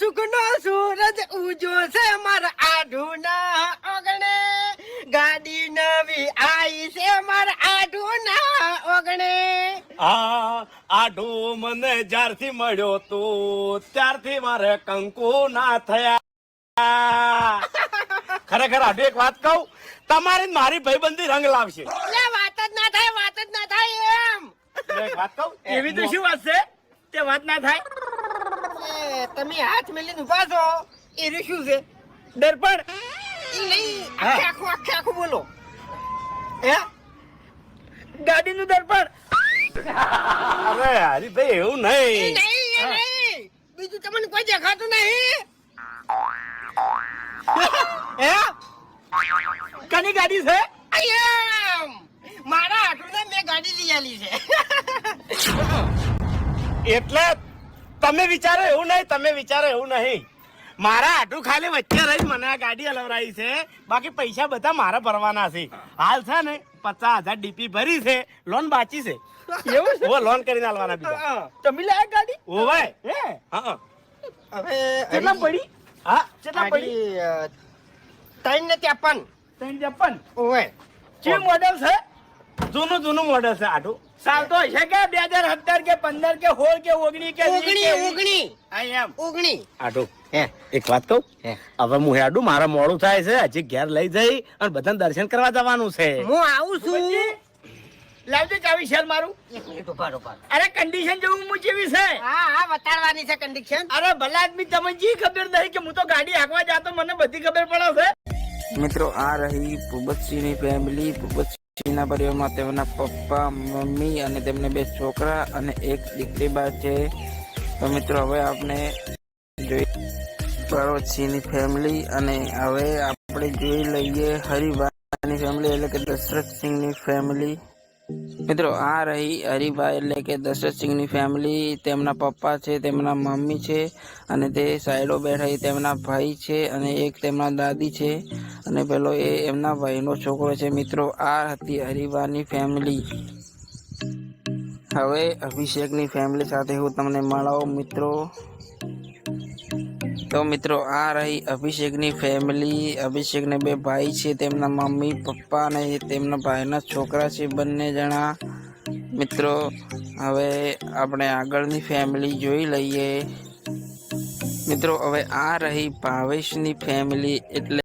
સુખનો સૂરજ ઉજો છે મારા આઢુના ઓગણે. ગાડી નવી આઈ છે મારા આઢુના ઓગણે. આ આઢો મને જ્યારથી મળ્યો તો ત્યારથી મારે કંકુ ના થયા. ખરેખર આઢુ એક વાત કહું તમારી ને મારી ભાઈબંધી રંગ લાવશે. વાત જ ના થાય વાત જ ના થાય એમ. વાત કહું એવી તો શું વાત છે? તે વાત ના થાય. એ, તમે હાથ મેલીને ઊભા છો એ રીશું શું છે. દર્પણ એ નહીં આખે આખું આખે આખું બોલો. હે? ગાડીનું દર્પણ. અરે હરીભાઈ એવું નહીં. નહીં એ નહીં. બીજું તમને કોઈ દેખાતું નહીં. હે? કની ગાડી છે? આયમ મારા હાથુને મેં ગાડી લઈ આલી છે. એટલે તમે વિચારો એવું નહીં તમે વિચારો એવું નહીં. મારા આટું ખાલી વચ્ચે રહી મને આ ગાડી હલવરાઈ છે. બાકી પૈસા બધા મારા ભરવાના છે. હાલ છે ને પચાસ હજાર ડીપી ભરી છે લોન બાચી છે. એવું છે? ઓ લોન કરીને હાલવાના બીજા. તમે લાયા ગાડી? ઓવે હે? હા હવે કેટલા પડી? હા? કેટલા પડી? ત્રણ ને ત્રેપન. ત્રણ છપ્પન ઓવે જે મોડેલ છે? જૂનું જૂનું મોડલ છે આટું સાલ તો હશે કે બે હજાર સત્તર કે પંદર કે સોળ કે ઓગણી કે ઓગણી ઓગણી. એમ. ઓગણી. આટું હે. એક વાત કહું? હવે હું હેડું મારા મોડું થાય છે હજી ઘેર લઈ જઈ અને બધાને દર્શન કરવા જવાનું છે. હું આવું છું. લાવજો ચાવી શેર મારું. એક મિનિટ ઊભા રહો, અરે કન્ડિશન જેવું હું જેવી છે. હા હા બતાડવાની છે કન્ડિશન અરે ભલા આદમી તમને જી ખબર નહીં કે હું તો ગાડી હાંકવા જાતો મને બધી ખબર પડે છે. મિત્રો આ રહી પુબતસિંહની ફેમિલી ભૂપતસિંહના પરિવારમાં તેમના પપ્પા, મમ્મી અને તેમને બે છોકરા અને એક દીકરી બા છે. તો મિત્રો, હવે આપણે જોઈ પર્વતસિંહની ફેમિલી અને હવે આપણે જોઈ લઈએ હરિભાઈની ફેમિલી એટલે કે દશરથસિંહની ફેમિલી મિત્રો, આ રહી હરિભાઈ એટલે કે દશરથસિંહની ફેમિલી તેમના પપ્પા છે, તેમના મમ્મી છે અને તે સાઈડો બેઠા તેમના ભાઈ છે અને એક તેમના દાદી છે. અને પેલો એ એમના ભાઈનો છોકરો છે, મિત્રો. આ હતી હરિભાઈની ફેમિલી હવે અભિષેકની ફેમિલી સાથે હું તમને મળાવું, મિત્રો. તો મિત્રો, આ રહી અભિષેકની ફેમિલી અભિષેકને બે ભાઈ છે, તેમના મમ્મી, પપ્પા અને તેમના ભાઈના છોકરા છે બંને જણા. મિત્રો, હવે આપણે આગળની ફેમિલી જોઈ લઈએ. મિત્રો, હવે આ રહી ભાવેશની ફેમિલી એટલે